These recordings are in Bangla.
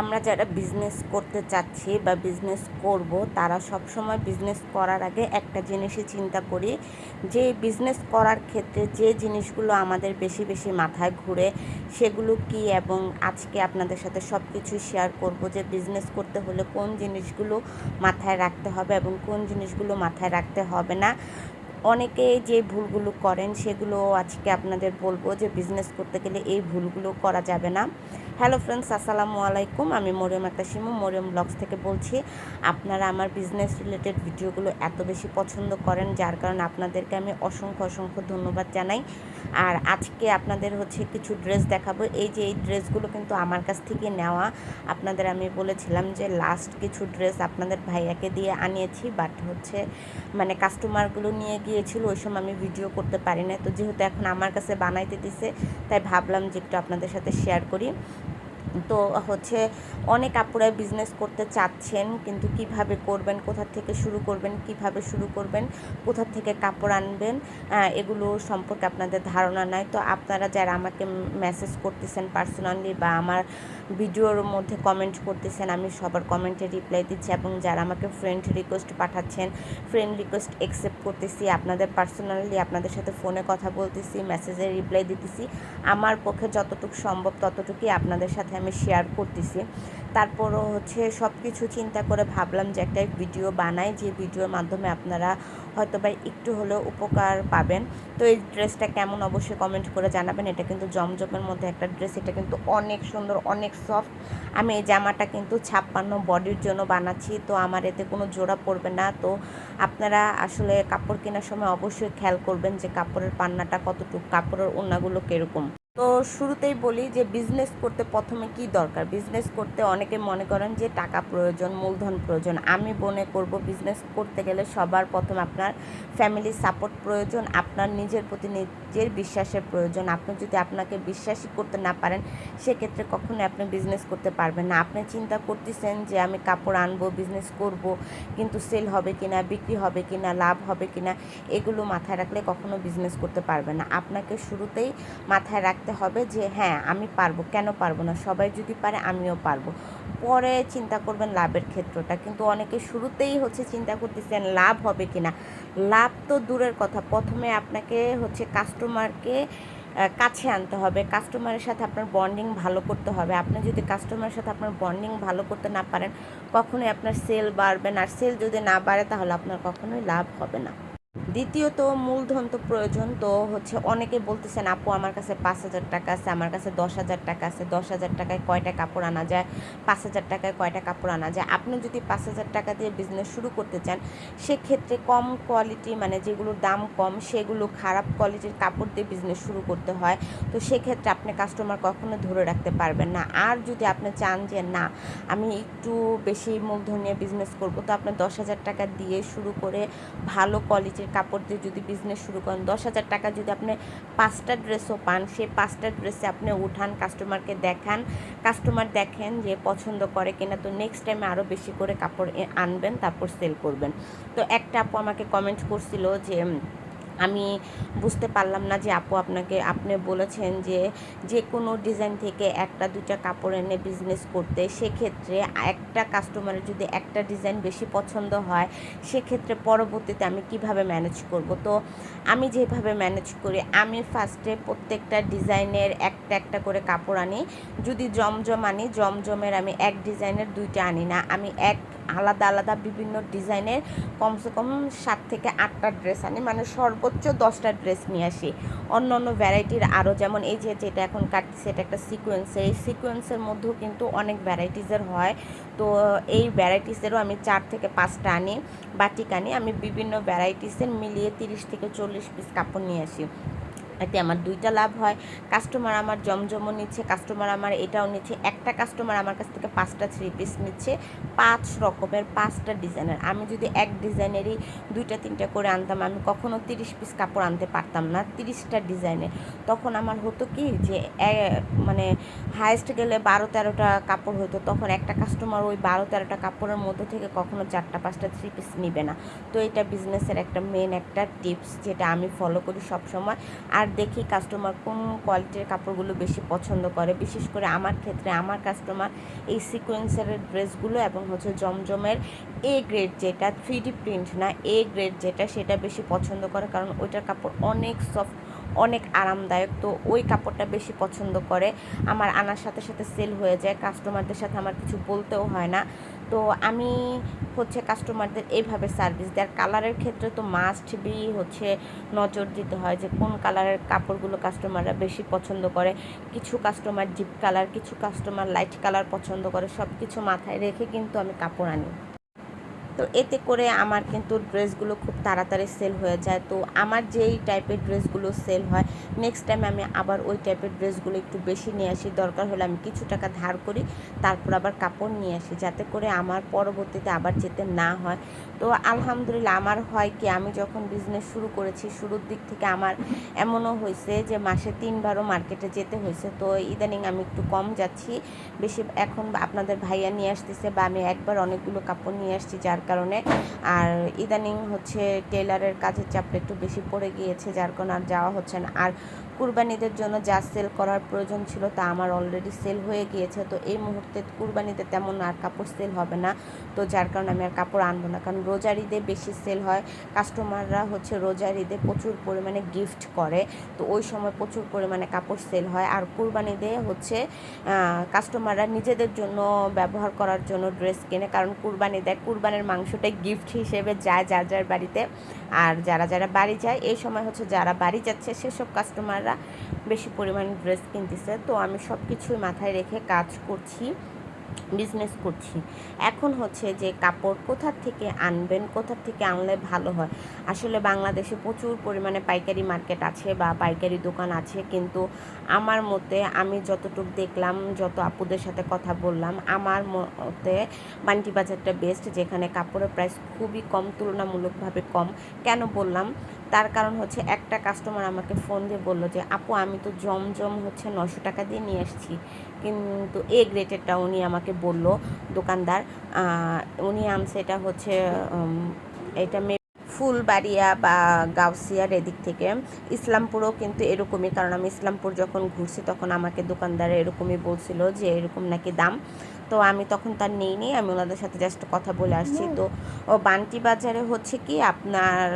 আমরা যারা বিজনেস করতে চাচ্ছি বা বিজনেস করব, তারা সব সময় বিজনেস করার আগে একটা জিনিসই চিন্তা করি, যে বিজনেস করার ক্ষেত্রে যে জিনিসগুলো আমাদের বেশি বেশি মাথায় ঘুরে, সেগুলো কি এবং আজকে আপনাদের সাথে সব কিছু শেয়ার করব, যে বিজনেস করতে হলে কোন জিনিসগুলো মাথায় রাখতে হবে এবং কোন জিনিসগুলো মাথায় রাখতে হবে না। অনেকে যে ভুলগুলো করেন, সেগুলো আজকে আপনাদের বলব যে বিজনেস করতে গেলে এই ভুলগুলো করা যাবে না। হ্যালো ফ্রেন্ডস, আসসালামু আলাইকুম। আমি মরিয়ম একটা শিমু মরিয়ম ব্লগস থেকে বলছি, আপনারা আমার বিজনেস রিলেটেড ভিডিওগুলো এত বেশি পছন্দ করেন, যার কারণে আপনাদেরকে আমি অসংখ্য অসংখ্য ধন্যবাদ জানাই। আর আজকে আপনাদের হচ্ছে কিছু ড্রেস দেখাবো। এই যে এই ড্রেসগুলো কিন্তু আমার কাছ থেকে নেওয়া। আপনাদের আমি বলেছিলাম যে লাস্ট কিছু ড্রেস আপনাদের ভাইয়াকে দিয়ে আনিয়েছি বাট হচ্ছে মানে কাস্টমারগুলো নিয়ে গিয়েছিল, ওই সময় আমি ভিডিও করতে পারি না তো যেহেতু এখন আমার কাছে বানাইতে দিছে, তাই ভাবলাম যে একটু আপনাদের সাথে শেয়ার করি। তো হচ্ছে অনেক আপুরাই বিজনেস করতে চাচ্ছেন, কিন্তু কীভাবে করবেন, কোথা থেকে শুরু করবেন, কীভাবে শুরু করবেন, কোথা থেকে কাপড় আনবেন এগুলো সম্পর্কে আপনাদের ধারণা নাই। তো আপনারা যারা আমাকে মেসেজ করতেছেন পার্সোনালি বা আমার ভিডিওর মধ্যে কমেন্ট করতেছেন, আমি সবার কমেন্টে রিপ্লাই দিচ্ছি এবং যারা আমাকে ফ্রেন্ড রিকোয়েস্ট পাঠাচ্ছেন ফ্রেন্ড রিকোয়েস্ট অ্যাকসেপ্ট করতেছি, আপনাদের পার্সোনালি আপনাদের সাথে ফোনে কথা বলতেছি মেসেজে রিপ্লাই দিতেছি, আমার পক্ষে যতটুকু সম্ভব ততটুকুই আপনাদের সাথে আমি শেয়ার করতেছি। তারপরও হচ্ছে সব কিছু চিন্তা করে ভাবলাম যে একটা ভিডিও বানাই, যে ভিডিওর মাধ্যমে আপনারা হয়তো বা একটু হলেও উপকার পাবেন। তো এই ড্রেসটা কেমন অবশ্যই কমেন্ট করে জানাবেন। এটা কিন্তু জমজমের মধ্যে একটা ড্রেস এটা কিন্তু অনেক সুন্দর, অনেক সফট আমি এই জামাটা কিন্তু ছাপ্পান্ন বডির জন্য বানাচ্ছি, তো আমার এতে কোনো জোড়া পড়বে না। তো আপনারা আসলে কাপড় কেনার সময় অবশ্যই খেয়াল করবেন যে কাপড়ের পান্নাটা কতটুকু, কাপড়ের ওড়নাগুলো কীরকম। তো শুরুতেই বলি যে বিজনেস করতে প্রথমে কি দরকার? বিজনেস করতে অনেকে মনে করেন যে টাকা প্রয়োজন, মূলধন প্রয়োজন। আমি মনে করব বিজনেস করতে গেলে সবার প্রথম আপনার ফ্যামিলির সাপোর্ট প্রয়োজন, আপনার নিজের প্রতি নিজের বিশ্বাসের প্রয়োজন। আপনি যদি আপনাকে বিশ্বাসই করতে না পারেন, সেক্ষেত্রে কখনোই আপনি বিজনেস করতে পারবেন না। আপনি চিন্তা করতেছেন যে আমি কাপড় আনব বিজনেস করব, কিন্তু সেল হবে কি না বিক্রি হবে কি না লাভ হবে কিনা, এগুলো মাথায় রাখলে কখনো বিজনেস করতে পারবেন না। আপনাকে শুরুতেই মাথায় রাখতে রাখতে হবে যে হ্যাঁ আমি পারব। কেন পারব না? সবাই যদি পারে, আমিও পারব। পরে চিন্তা করবেন লাভের ক্ষেত্রটা। কিন্তু অনেকে শুরুতেই হচ্ছে চিন্তা করতেছেন, লাভ হবে কি না লাভ তো দূরের কথা। প্রথমে আপনাকে হচ্ছে কাস্টমারকে কাছে আনতে হবে। কাস্টমারের সাথে আপনার বন্ডিং ভালো করতে হবে। আপনি যদি কাস্টমারের সাথে আপনার বন্ডিং ভালো করতে না পারেন, কখনোই আপনার সেল বাড়বে না। আর সেল যদি না বাড়ে, তাহলে আপনার কখনোই লাভ হবে না। দ্বিতীয়ত, মূলধন তো প্রয়োজন। তো হচ্ছে অনেকে বলতেছেন, আপু, আমার কাছে পাঁচ হাজার টাকা আছে, আমার কাছে দশ হাজার টাকা আছে। দশ হাজার টাকায় কয়টা কাপড় আনা যায়? পাঁচ হাজার টাকায় কয়টা কাপড় আনা যায়? আপনি যদি পাঁচ হাজার টাকা দিয়ে বিজনেস শুরু করতে চান, সেক্ষেত্রে কম কোয়ালিটি মানে যেগুলোর দাম কম, সেগুলো খারাপ কোয়ালিটির কাপড় দিয়ে বিজনেস শুরু করতে হয়। তো সেক্ষেত্রে আপনি কাস্টমার কখনো ধরে রাখতে পারবেন না। আর যদি আপনি চান যে, না, আমি একটু বেশি মূলধন নিয়ে বিজনেস করব, তো আপনি দশ হাজার টাকা দিয়ে শুরু করে ভালো কোয়ালিটির কাপড় দিয়ে যদি বিজনেস শুরু করেন, দশ হাজার টাকা যদি আপনি পাঁচটা ড্রেসও পান, সেই পাঁচটা ড্রেসে আপনি উঠান কাস্টমারকে দেখান। কাস্টমার দেখেন যে পছন্দ করে কিনা, তো নেক্সট টাইমে আরও বেশি করে কাপড় আনবেন, তারপর সেল করবেন। তো একটা আপু আমাকে কমেন্ট করছিল যে আমি বুঝতে পারলাম না যে আপু আপনাকে, আপনি বলেছেন যে যে কোনো ডিজাইন থেকে একটা, দুইটা কাপড় এনে বিজনেস করতে, সেক্ষেত্রে একটা কাস্টমারের যদি একটা ডিজাইন বেশি পছন্দ হয়, সেক্ষেত্রে পরবর্তীতে আমি কীভাবে ম্যানেজ করব? তো আমি যেভাবে ম্যানেজ করি, আমি ফার্স্টে প্রত্যেকটা ডিজাইনের একটা একটা করে কাপড় আনি। যদি জমজম আনি, জমজমের আমি এক ডিজাইনের দুইটা আনি না, আমি এক আলাদা আলাদা বিভিন্ন ডিজাইনের কমসে কম সাত থেকে আটটা ড্রেস আনি। মানে সর্বোচ্চ দশটা ড্রেস নিয়ে আসি। অন্য অন্য ভ্যারাইটির আরও যেমন এই যে যেটা এখন কাটছে, এটা একটা সিকোয়েন্স এই সিকোয়েন্সের মধ্যেও কিন্তু অনেক ভ্যারাইটিসের হয়। তো এই ভ্যারাইটিসেরও আমি চার থেকে পাঁচটা আনি, বাটিক আনি। আমি বিভিন্ন ভ্যারাইটিসের মিলিয়ে তিরিশ থেকে চল্লিশ পিস কাপড় নিয়ে আসি। এতে আমার দুইটা লাভ হয়। কাস্টমার আমার জমজমও নিচ্ছে কাস্টমার আমার এটাও নিচ্ছে। একটা কাস্টমার আমার কাছ থেকে পাঁচটা থ্রি পিস নিচ্ছে। পাঁচ রকমের, পাঁচটা ডিজাইনের আমি যদি এক ডিজাইনেরই দুইটা, তিনটা করে আনতাম, আমি কখনো তিরিশ পিস কাপড় আনতে পারতাম না, তিরিশটা ডিজাইনের তখন আমার হতো কি যে মানে হায়েস্ট গেলে বারো, তেরোটা কাপড় হতো। তখন একটা কাস্টমার ওই বারো, তেরোটা কাপড়ের মধ্যে থেকে কখনো চারটা, পাঁচটা থ্রি পিস নিবে না। তো এটা বিজনেসের একটা মেন একটা টিপস যেটা আমি ফলো করি সব সময় আর দেখি কাস্টমার কোন কোয়ালিটির কাপড়গুলো বেশি পছন্দ করে। বিশেষ করে আমার ক্ষেত্রে আমার কাস্টমার এই সিকোয়েন্সের ড্রেসগুলো এবং হচ্ছে জমজমের এ গ্রেড যেটা থ্রি ডি প্রিন্ট না এ গ্রেড যেটা সেটা বেশি পছন্দ করে কারণ ওইটার কাপড় অনেক সফট অনেক আরামদায়ক। তো ওই কাপড়টা বেশি পছন্দ করে। আমার আনার সাথে সাথে সেল হয়ে যায়। কাস্টমারদের সাথে আমার কিছু বলতেও হয় না। তো আমি হচ্ছে কাস্টমারদের এইভাবে সার্ভিস দেয় কালারের ক্ষেত্রে তো মাস্ট বি হচ্ছে নজর দিতে হয় যে কোন কালারের কাপড়গুলো কাস্টমাররা বেশি পছন্দ করে। কিছু কাস্টমার ডিপ কালার কিছু কাস্টমার লাইট কালার পছন্দ করে। সব কিছু মাথায় রেখে কিন্তু আমি কাপড় আনি। তো এতে করে আমার কিন্তু ড্রেসগুলো খুব তাড়াতাড়ি সেল হয়ে যায়। তো আমার যেই টাইপের ড্রেসগুলো সেল হয় নেক্সট টাইম আমি আবার ওই টাইপের ড্রেসগুলো একটু বেশি নিয়ে আসি। দরকার হলে আমি কিছু টাকা ধার করি, তারপর আবার কাপড় নিয়ে আসি যাতে করে আমার পরবর্তীতে আবার যেতে না হয়। তো আলহামদুলিল্লাহ আমার হয় কি, আমি যখন বিজনেস শুরু করেছি, শুরুর দিক থেকে আমার এমনও হয়েছে যে মাসে তিনবারও মার্কেটে যেতে হয়েছে তো ইদানিং আমি একটু কম যাচ্ছি। বেশি এখন আপনাদের ভাইয়া নিয়ে আসতেছে বা আমি একবার অনেকগুলো কাপড় নিয়ে আসছি, যার কারণে। আর ইদানিং হচ্ছে টেলারের কাজের চাপটা একটু বেশি পড়ে গিয়েছে, যার কারণে আর যাওয়া হচ্ছে না। আর কুরবানিদের জন্য যা সেল করার প্রয়োজন ছিল তা আমার অলরেডি সেল হয়ে গিয়েছে। তো এই মুহূর্তে কুরবানিতে তেমন আর কাপড় সেল হবে না। তো যার কারণে আমি আর কাপড় আনব না। কারণ রোজার ঈদে বেশি সেল হয়। কাস্টমাররা হচ্ছে রোজার ঈদে প্রচুর পরিমাণে গিফট করে। তো ওই সময় প্রচুর পরিমাণে কাপড় সেল হয়। আর কুরবানিতে হচ্ছে কাস্টমাররা নিজেদের জন্য ব্যবহার করার জন্য ড্রেস কেনে। কারণ কুরবানি দেয় কুরবানের মাংসটাই গিফট হিসেবে যায় যার যার বাড়িতে। আর যারা যারা বাড়ি যায়, এই সময় হচ্ছে যারা বাড়ি যাচ্ছে, সেসব কাস্টমাররা বেশি পরিমাণে ড্রেস কিনতেছে। তো আমি সব কিছুই মাথায় রেখে কাজ করছি বিজনেস করছি। এখন হচ্ছে যে কাপড় কোথার থেকে আনবেন, কোথা থেকে আনলে ভালো হয়? আসলে বাংলাদেশে প্রচুর পরিমাণে পাইকারি মার্কেট আছে বা পাইকারি দোকান আছে, কিন্তু আমার মতে আমি যতটুকু দেখলাম, যত আপুদের সাথে কথা বললাম, আমার মতে বান্টি বাজারটা বেস্ট যেখানে কাপড়ের প্রাইস খুবই কম, তুলনামূলকভাবে কম। কেন বললাম? তার কারণ হচ্ছে একটা কাস্টমার আমাকে ফোন দিয়ে বলল যে, আপু, আমি তো জমজম হচ্ছে নশো টাকা দিয়ে নিয়ে এসেছি কিন্তু এ গ্রেটেরটা উনি আমাকে বলল, দোকানদার উনি আনছে এটা হচ্ছে এটা মে ফুলবাড়িয়া বা গাউসিয়ার এদিক থেকে। ইসলামপুরও কিন্তু এরকমই, কারণ আমি ইসলামপুর যখন ঘুরছি তখন আমাকে দোকানদার এরকমই বলছিল যে, এরকম নাকি দাম? তো আমি তখন তার নেই নি আমি ওনাদের সাথে জাস্ট কথা বলে আসছি। তো ও বান্টি বাজারে হচ্ছে কি আপনার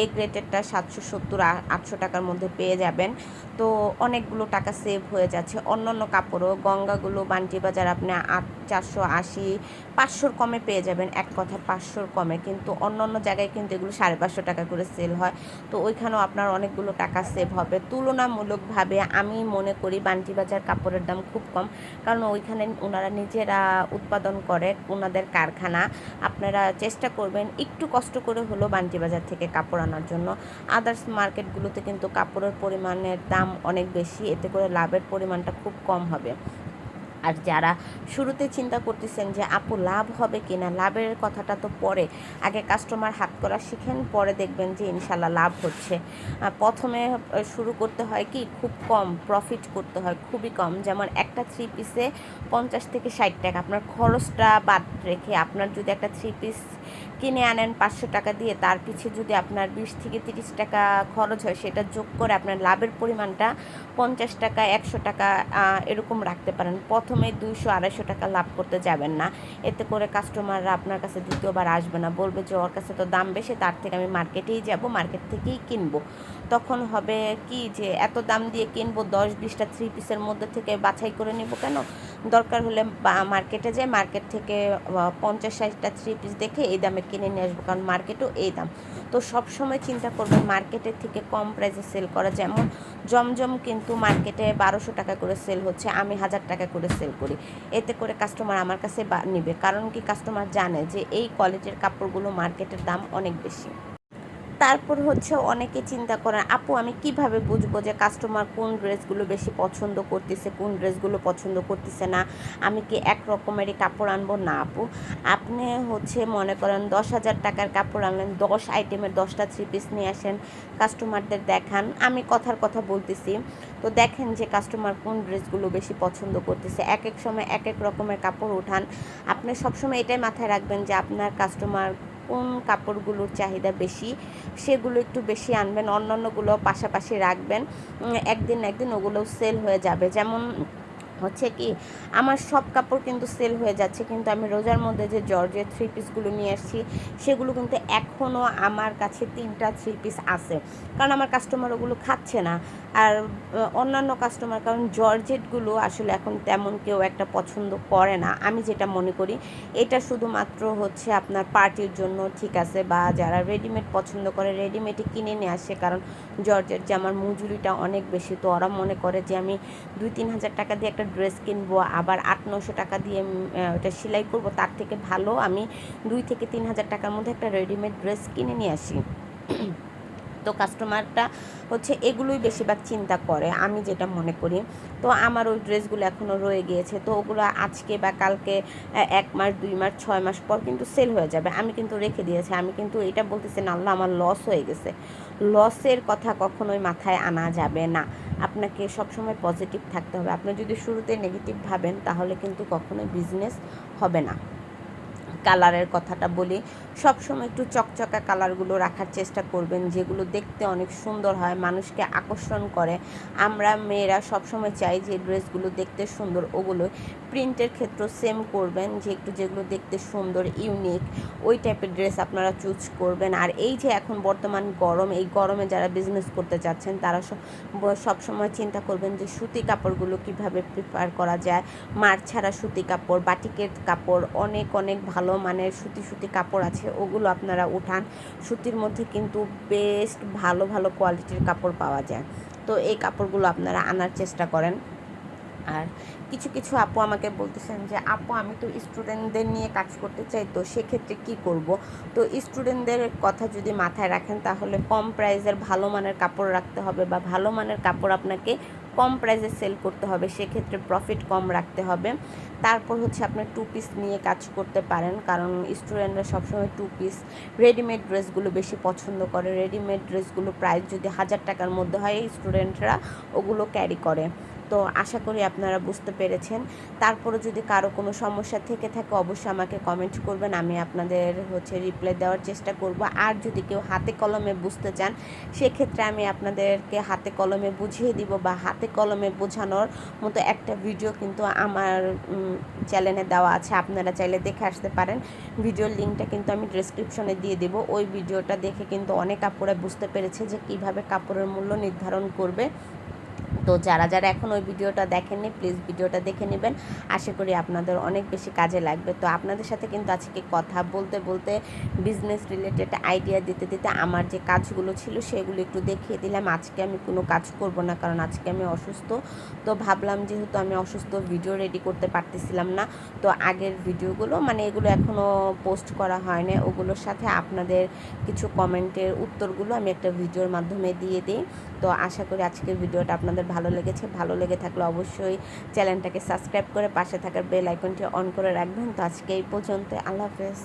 এ গ্রেটেরটা সাতশো সত্তর আটশো টাকার মধ্যে পেয়ে যাবেন। তো অনেকগুলো টাকা সেভ হয়ে যাচ্ছে। অন্য অন্য কাপড়ও গঙ্গাগুলো বান্টি বাজার আপনি আট চারশো আশি পাঁচশোর কমে পেয়ে যাবেন। এক কথা পাঁচশোর কমে। কিন্তু অন্য অন্য জায়গায় কিন্তু এগুলো সাড়ে পাঁচশো টাকা করে সেল হয়। তো ওইখানেও আপনার অনেকগুলো টাকা সেভ হবে। তুলনামূলকভাবে আমি মনে করি বান্টি বাজার কাপড়ের দাম খুব কম। কারণ ওইখানে ওনারা নিজেরা উৎপাদন করে ওনাদের কারখানা, আপনারা চেষ্টা করবেন একটু কষ্ট করে হলো বান্টি বাজার থেকে কাপড় আনার জন্য। আদার্স মার্কেটগুলোতে কিন্তু কাপড়ের পরিমাণের দাম অনেক বেশি, এতে করে লাভের পরিমাণটা খুব কম হবে। আর যারা শুরুতে চিন্তা করতেছেন যে, আপু, লাভ হবে কি না লাভের কথাটা তো পরে, আগে কাস্টমার হাত করা শিখেন, পরে দেখবেন যে ইনশাল্লাহ লাভ হচ্ছে। প্রথমে শুরু করতে হয় কি, খুব কম প্রফিট করতে হয় খুবই কম। যেমন একটা থ্রি পিসে পঞ্চাশ থেকে ষাট টাকা। আপনার খরচটা বাদ রেখে আপনার যদি একটা থ্রি পিস কিনে আনেন পাঁচশো টাকা দিয়ে, তার পিছিয়ে যদি আপনার বিশ থেকে তিরিশ টাকা খরচ হয়, সেটা যোগ করে আপনার লাভের পরিমাণটা পঞ্চাশ টাকা, একশো টাকা এরকম রাখতে পারেন। প্রথমে দুইশো, আড়াইশো টাকা লাভ করতে যাবেন না। এতে করে কাস্টমাররা আপনার কাছে দ্বিতীয়বার আসবে না। বলবে যে, ওর কাছে তো দাম বেশি, তার থেকে আমি মার্কেটেই যাব, মার্কেট থেকেই কিনবো। তখন হবে কি যে, এত দাম দিয়ে কিনবো, দশ, বিশটা থ্রি পিসের মধ্যে থেকে বাছাই করে নেব কেন? দরকার হলে মার্কেটে যাই মার্কেট থেকে পঞ্চাশ ষাটটা থ্রি পিস দেখে এই দামে কিনে নিয়ে আসব, কারণ মার্কেটও এই দাম। তো সব সময় চিন্তা করবেন মার্কেটের থেকে কম প্রাইসে সেল করা। যেমন জমজম কিন্তু মার্কেটে বারোশো টাকা করে সেল হচ্ছে, আমি হাজার টাকা করে সেল করি। এতে করে কাস্টমার আমার কাছে নিবে। কারণ কি কাস্টমার জানে যে এই কোয়ালিটির কাপড়গুলো মার্কেটের দাম অনেক বেশি। তারপর হচ্ছে অনেকে চিন্তা করেন, আপু, আমি কীভাবে বুঝব যে কাস্টমার কোন ড্রেসগুলো বেশি পছন্দ করতেছে, কোন ড্রেসগুলো পছন্দ করতেছে না? আমি কি এক রকমেরই কাপড় আনব? না, আপু। আপনি হচ্ছে মনে করেন দশ হাজার টাকার কাপড় আনলেন, দশ আইটেমের দশটা থ্রি পিস নিয়ে আসেন কাস্টমারদের দেখান। আমি কথার কথা বলতেছি। তো দেখেন যে কাস্টমার কোন ড্রেসগুলো বেশি পছন্দ করতেছে। এক এক সময় এক এক রকমের কাপড় উঠান। আপনি সবসময় এটাই মাথায় রাখবেন যে আপনার কাস্টমার কোন কাপড়গুলোর চাহিদা বেশি, সেগুলো একটু বেশি আনবেন, অন্যান্যগুলো পাশাপাশি রাখবেন। একদিন একদিন ওগুলো সেল হয়ে যাবে। যেমন হচ্ছে কি, আমার সব কাপড় কিন্তু সেল হয়ে যাচ্ছে। কিন্তু আমি রোজার মধ্যে যে জর্জের থ্রি পিসগুলো নিয়ে আসছি, সেগুলো কিন্তু এখনও আমার কাছে তিনটা থ্রি পিস আছে। কারণ আমার কাস্টমার ওগুলো খাচ্ছে না। আর অন্যান্য কাস্টমার কারণ জর্জেটগুলো আসলে এখন তেমন কেউ একটা পছন্দ করে না। আমি যেটা মনে করি, এটা শুধুমাত্র হচ্ছে আপনার পার্টির জন্য ঠিক আছে, বা যারা রেডিমেড পছন্দ করে রেডিমেডই কিনে নিয়ে আসে। কারণ জর্জেট যে আমার মজুরিটা অনেক বেশি, তো ওরা মনে করে যে আমি দুই তিন হাজার টাকা দিয়ে একটা ড্রেস কিনবো, আবার আট নশো টাকা দিয়ে ওটা সেলাই করব, তার থেকে ভালো আমি দুই থেকে তিন হাজার টাকার মধ্যে একটা রেডিমেড ড্রেস কিনে নিয়ে আসি। তো কাস্টমারটা হচ্ছে এগুলোই বেশিরভাগ চিন্তা করে, আমি যেটা মনে করি। তো আমার ওই ড্রেসগুলো এখনও রয়ে গিয়েছে, তো ওগুলো আজকে বা কালকে এক মাস, দুই মাস, ছয় মাস পর কিন্তু সেল হয়ে যাবে। আমি কিন্তু রেখে দিয়েছি, আমি কিন্তু এটা বলতেছি না, আল্লাহ আমার লস হয়ে গেছে। লসের কথা কখনোই মাথায় আনা যাবে না। আপনাকে সবসময় পজিটিভ থাকতে হবে। আপনি যদি শুরুতে নেগেটিভ ভাবেন, তাহলে কিন্তু কখনোই বিজনেস হবে না। কালারের কথাটা বলি, সবসময় একটু চকচকা কালারগুলো রাখার চেষ্টা করবেন, যেগুলো দেখতে অনেক সুন্দর হয়, মানুষকে আকর্ষণ করে। আমরা মেয়েরা সবসময় চাই যে ড্রেসগুলো দেখতে সুন্দর, ওগুলো প্রিন্টের ক্ষেত্রে সেম করবেন, যে একটু যেগুলো দেখতে সুন্দর ইউনিক ওই টাইপের ড্রেস আপনারা চুজ করবেন। আর এই যে এখন বর্তমান গরম, এই গরমে যারা বিজনেস করতে চাচ্ছেন, তারা সব সবসময় চিন্তা করবেন যে সুতি কাপড়গুলো কীভাবে প্রিফার করা যায়। মার ছাড়া সুতি কাপড়, বাটিকের কাপড়, অনেক অনেক ভালো মানের সুতি সুতি কাপড় আছে, ওগুলো আপনারা উঠান। সুতির মধ্যে কিন্তু বেস্ট ভালো ভালো কোয়ালিটির কাপড় পাওয়া যায়। তো এই কাপড়গুলো আপনারা আনার চেষ্টা করেন। আর কিছু কিছু আপু আমাকে বলতেছেন যে, আপু, আমি তো স্টুডেন্টদের নিয়ে কাজ করতে চাই, তো সেক্ষেত্রে কি করব? তো স্টুডেন্টদের কথা যদি মাথায় রাখেন, তাহলে কম প্রাইসের ভালো মানের কাপড় রাখতে হবে বা ভালো মানের কাপড় আপনাকে কম প্রাইসে সেল করতে হবে, সেক্ষেত্রে প্রফিট কম রাখতে হবে। তারপর হচ্ছে আপনার টু পিস নিয়ে কাজ করতে পারেন, কারণ স্টুডেন্টরা সবসময় টু পিস রেডিমেড ড্রেসগুলো বেশি পছন্দ করে। রেডিমেড ড্রেসগুলো প্রাইস যদি হাজার টাকার মধ্যে হয় স্টুডেন্টরা ওগুলো ক্যারি করে। তো আশা করি আপনারা বুঝতে পেরেছেন। তারপরে যদি কারও কোনো সমস্যা থেকে থাকে, অবশ্যই আমাকে কমেন্ট করবেন, আমি আপনাদের হচ্ছে রিপ্লাই দেওয়ার চেষ্টা করব। আর যদি কেউ হাতে কলমে বুঝতে চান, সেক্ষেত্রে আমি আপনাদেরকে হাতে কলমে বুঝিয়ে দিব বা হাতে কলমে বোঝানোর মতো একটা ভিডিও কিন্তু আমার চ্যানেলে দেওয়া আছে। আপনারা চাইলে দেখে আসতে পারেন। ভিডিওর লিঙ্কটা কিন্তু আমি ডিসক্রিপশনে দিয়ে দেব। ওই ভিডিওটা দেখে কিন্তু অনেক কাপড়ে বুঝতে পেরেছে যে কীভাবে কাপড়ের মূল্য নির্ধারণ করবে। তো যারা যারা এখন ওই ভিডিওটা দেখেননি প্লিজ ভিডিওটা দেখে নেবেন। আশা করি আপনাদের অনেক বেশি কাজে লাগবে। তো আপনাদের সাথে কিন্তু আজকে কথা? বলতে বলতে বিজনেস রিলেটেড আইডিয়া দিতে দিতে আমার যে কাজগুলো ছিল সেগুলো একটু দেখিয়ে দিলাম। আজকে আমি কোনো কাজ করব না, কারণ আজকে আমি অসুস্থ। তো ভাবলাম যেহেতু আমি অসুস্থ ভিডিও রেডি করতে পারতেছিলাম না। তো আগের ভিডিওগুলো মানে এগুলো এখনও পোস্ট করা হয় না ওগুলোর সাথে আপনাদের কিছু কমেন্টের উত্তরগুলো আমি একটা ভিডিওর মাধ্যমে দিয়ে দিই। তো আশা করি আজকের ভিডিওটা আপনাদের ভালো লেগেছে, ভালো লেগে থাকলে অবশ্যই চ্যানেলটাকে সাবস্ক্রাইব করে পাশে থাকার বেল আইকনটি অন করে রাখবেন। তো আজকে এই পর্যন্ত আল্লাহ হাফেজ।